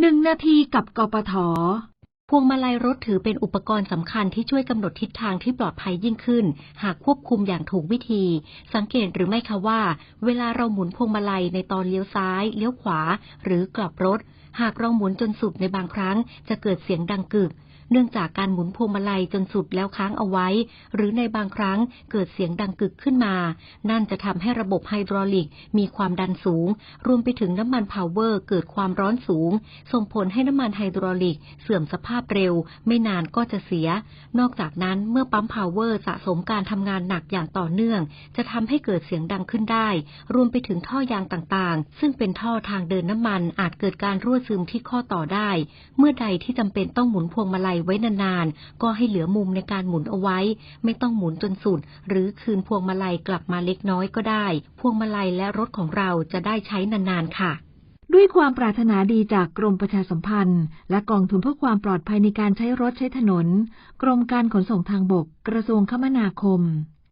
หนึ่งนาทีกับกปทพวงมาลัยรถถือเป็นอุปกรณ์สำคัญที่ช่วยกำหนดทิศทางที่ปลอดภัยยิ่งขึ้น หากควบคุมอย่างถูกวิธี สังเกตหรือไม่คะว่า เวลาเราหมุนพวงมาลัยในตอนเลี้ยวซ้าย เลี้ยวขวา หรือกลับรถ หากเราหมุนจนสุดในบางครั้ง จะเกิดเสียงดังกึก เนื่องจากการหมุนพวงมาลัยจนสุดแล้วค้างเอาไว้ หรือในบางครั้งเกิดเสียงดังกึกขึ้นมา นั่นจะทำให้ระบบไฮดรอลิกมีความดันสูง รวมไปถึงน้ำมันพาวเวอร์เกิดความร้อนสูง ส่งผลให้น้ำมันไฮดรอลิกเสื่อมสภาพเร็ว ไม่นานก็จะเสีย นอกจากนั้นเมื่อปั๊มพาวเวอร์สะสมการทำงานหนักอย่างต่อเนื่อง จะทำให้เกิดเสียงดังขึ้นได้ รวมไปถึงท่อยางต่างๆ ซึ่งเป็นท่อทางเดินน้ำมันอาจเกิดการรั่วซึมที่ข้อต่อได้ เมื่อใดที่จำเป็นต้องหมุนพวงมาลัยไว้นานๆ ก็ให้เหลือมุมในการหมุนเอาไว้ ไม่ต้องหมุนจนสุด หรือคืนพวงมาลัยกลับมาเล็กน้อยก็ได้ พวงมาลัยและรถของเราจะได้ใช้นานๆค่ะด้วยความปรารถนาดีจากกรมประชาสัมพันธ์ และกองทุนเพื่อความปลอดภัยในการใช้รถใช้ถนน กรมการขนส่งทางบก กระทรวงคมนาคม